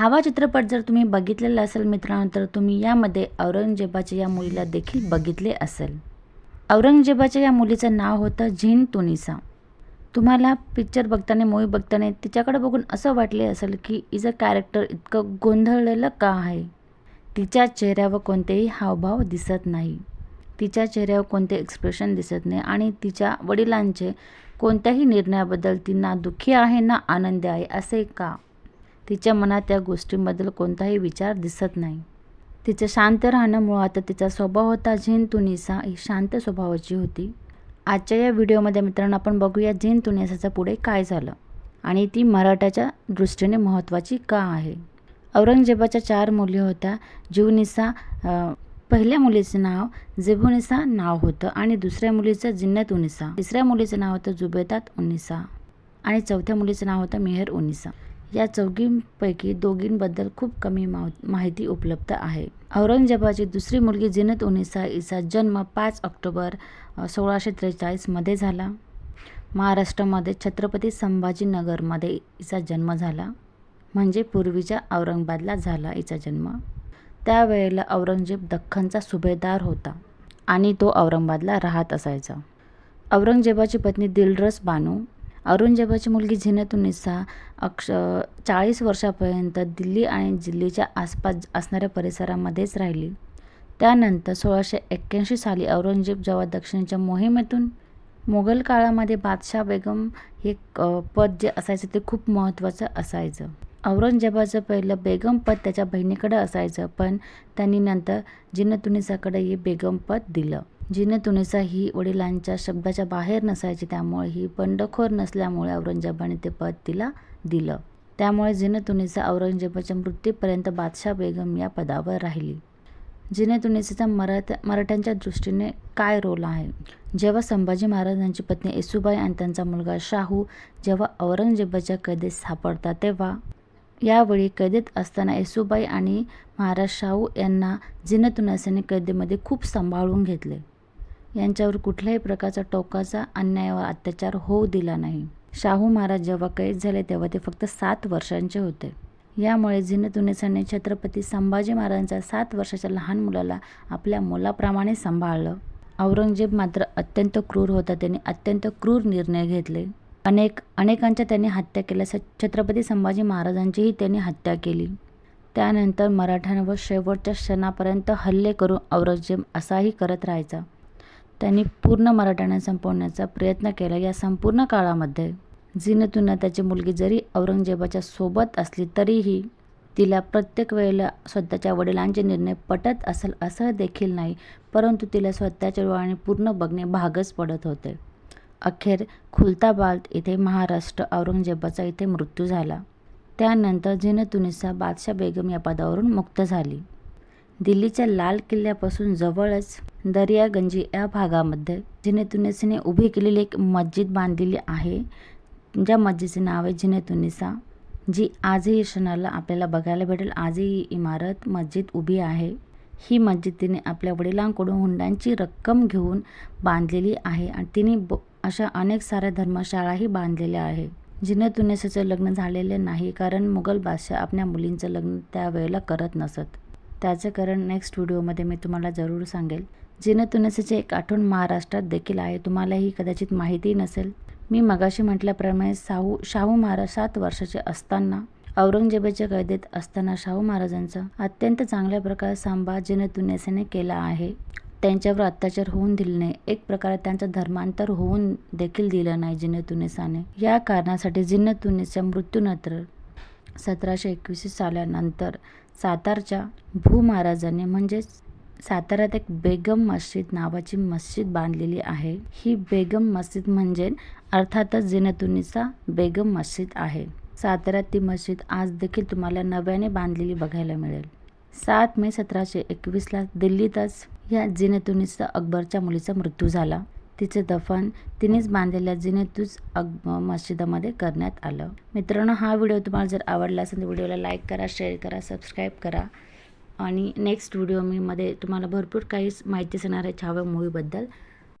छावा चित्रपट जर तुम्ही बघितलेला असेल मित्रांनो तर तुम्ही यामध्ये औरंगजेबाच्या या मुलीला देखील बघितले असेल. औरंगजेबाच्या या मुलीचं नाव होतं झीन तुनिसा. तुम्हाला पिक्चर बघताना मूवी बघताना तिच्याकडे बघून असं वाटले असेल की हिचं कॅरेक्टर इतकं गोंधळलेलं का आहे? तिच्या चेहऱ्यावर कोणतेही हावभाव दिसत नाही. तिच्या चेहऱ्यावर कोणते एक्सप्रेशन दिसत नाही आणि तिच्या वडिलांचे कोणत्याही निर्णयाबद्दल ती ना दुःखी आहे ना आनंदी आहे असे का? तिच्या मनात त्या गोष्टींबद्दल कोणताही विचार दिसत नाही. तिचं शांत राहण्यामुळं आता तिचा स्वभाव होता झेन तुनिसा. ही शांत स्वभावाची होती. आजच्या या व्हिडिओमध्ये मित्रांनो आपण बघूया झेन तुनिसाचं पुढे काय झालं आणि ती मराठाच्या दृष्टीने महत्त्वाची का आहे. औरंगजेबाच्या चार मुली होत्या. जीवनिसा पहिल्या मुलीचं नाव जेभुनिसा नाव होतं आणि दुसऱ्या मुलीचं जिन्नत उनिसा. तिसऱ्या मुलीचं नाव होतं जुबेदात उन्निसा आणि चौथ्या मुलीचं नाव होतं मेहर उन्निसा या चौघींपैकी दोघींबद्दल खूप कमी माहिती उपलब्ध आहे. औरंगजेबाची दुसरी मुलगी जिनत उनिसा हिचा जन्म पाच ऑक्टोबर सोळाशे त्रेचाळीसमध्ये झाला. महाराष्ट्रामध्ये छत्रपती संभाजीनगरमध्ये हिचा जन्म झाला. म्हणजे पूर्वीच्या औरंगाबादला झाला हिचा जन्म. त्यावेळेला औरंगजेब दख्खनचा सुभेदार होता आणि तो औरंगाबादला राहत असायचा. औरंगजेबाची पत्नी दिलरस बानू औरंगजेबाची मुलगी झिनतुनिसा अक्ष चाळीस वर्षापर्यंत दिल्ली आणि दिल्लीच्या आसपास असणाऱ्या परिसरामध्येच राहिली. त्यानंतर सोळाशे एक्क्याऐंशी साली औरंगजेब जेव्हा दक्षिणेच्या मोहिमेतून मोगल काळामध्ये बादशाह बेगम हे पद जे असायचं ते खूप महत्त्वाचं असायचं. औरंगजेबाचं पहिलं बेगम पद त्याच्या बहिणीकडं असायचं पण त्यांनी नंतर जिनतुनिसाकडे हे बेगम पद दिलं. जिनतुनिसा ही वडिलांच्या शब्दाच्या बाहेर नसायची त्यामुळे ही बंडखोर नसल्यामुळे औरंगजेबाने ते पद तिला दिलं. त्यामुळे जिनतुनिसा औरंगजेबाच्या मृत्यूपर्यंत बादशाह बेगम या पदावर राहिली. जिनेतुनिसेचा मराठा मराठ्यांच्या दृष्टीने काय रोल आहे? जेव्हा संभाजी महाराजांची पत्नी येसुबाई आणि त्यांचा मुलगा शाहू जेव्हा औरंगजेबाच्या कैदेत सापडतात तेव्हा यावेळी कैदेत असताना येसुबाई आणि महाराज शाहू यांना जिनतुनिसेने कैदेमध्ये खूप सांभाळून घेतले. यांच्यावर कुठल्याही प्रकारचा टोकाचा अन्याय व अत्याचार होऊ दिला नाही. शाहू महाराज जेव्हा कैद झाले तेव्हा ते फक्त सात वर्षांचे होते. यामुळे जिनतुनेसाने छत्रपती संभाजी महाराजांच्या सात वर्षाच्या लहान मुलाला आपल्या मुलाप्रमाणे सांभाळलं. औरंगजेब मात्र अत्यंत क्रूर होता. त्यांनी अत्यंत क्रूर निर्णय घेतले. अनेक अनेकांच्या त्यांनी हत्या केल्या. स छत्रपती संभाजी महाराजांचीही त्यांनी हत्या केली. त्यानंतर मराठ्यांवर शेवटच्या क्षणापर्यंत हल्ले करून औरंगजेब असाही करत राहायचा. त्यांनी पूर्ण मराठ्यांना संपवण्याचा प्रयत्न केला या संपूर्ण काळामध्ये. जिनतुना त्याची मुलगी जरी औरंगजेबाच्या सोबत असली तरीही तिला प्रत्येक वेळेला स्वतःच्या वडिलांचे निर्णय पटत असेल असं देखील नाही परंतु तिला स्वतःच्या डोळ्याने पूर्ण बघणे भागच पडत होते. अखेर खुलताबाद येथे महाराष्ट्र औरंगजेबाचा इथे मृत्यू झाला. त्यानंतर जिनतुनिसा बादशाह बेगम या पदावरून मुक्त झाली. दिल्लीच्या लाल किल्ल्यापासून जवळच दर्यागंजी या भागामध्ये जिनेतुनिसाने उभी केलेली एक मस्जिद बांधलेली आहे. ज्या मस्जिदचे नाव आहे जिनेतुनिसा जी आजही क्षणाला आपल्याला बघायला भेटेल. आजही ही इमारत मस्जिद उभी आहे. ही मस्जिद तिने आपल्या वडिलांकडून हुंड्यांची रक्कम घेऊन बांधलेली आहे आणि तिने ब अशा अनेक साऱ्या धर्मशाळाही बांधलेल्या आहे जिनतुनेसाचं लग्न झालेले नाही कारण मुघल बादशाह आपल्या मुलींचं लग्न त्यावेळेला करत नसत. त्याचं कारण नेक्स्ट व्हिडिओमध्ये मी तुम्हाला जरूर सांगेल. जिनतुनेसाची एक आठवण महाराष्ट्रात देखील आहे तुम्हालाही कदाचित माहिती नसेल. मी मगाशी म्हटल्याप्रमाणे शाहू शाहू महाराज सात वर्षाचे असताना औरंगजेबाच्या कैदेत असताना शाहू महाराजांचा अत्यंत चांगल्या प्रकारे सांभाळ जिनतुनेसेने केला आहे. त्यांच्यावर अत्याचार होऊन दिले नाही. एक प्रकारे त्यांचं धर्मांतर होऊन देखील दिलं नाही जिन्नतुनिसाने. या कारणासाठी जिन्नतुनिसच्या मृत्यूनंतर सतराशे एकवीस सालानंतर सातारच्या भूमहाराजांनी म्हणजेच साताऱ्यात एक बेगम मस्जिद नावाची मस्जिद बांधलेली आहे. ही बेगम मस्जिद म्हणजे अर्थातच जिनतुनीचा बेगम मस्जिद आहे. साताऱ्यात ती मस्जिद आज देखील तुम्हाला नव्याने बांधलेली बघायला मिळेल. सात मे सतराशे एकवीसला दिल्लीतच या जिनतुनीचा अकबरच्या मुलीचा मृत्यू झाला. तिचे दफन तिनेच बांधलेल्या जिनेतूज अक मस्जिदामध्ये करण्यात आलं. मित्रांनो हा व्हिडिओ तुम्हाला जर आवडला असेल तर व्हिडिओला लाईक करा शेअर करा सबस्क्राईब करा. आणि नेक्स्ट व्हिडिओ मीमध्ये तुम्हाला भरपूर काही माहिती सांगणार आहे छाव्या मूवीबद्दल.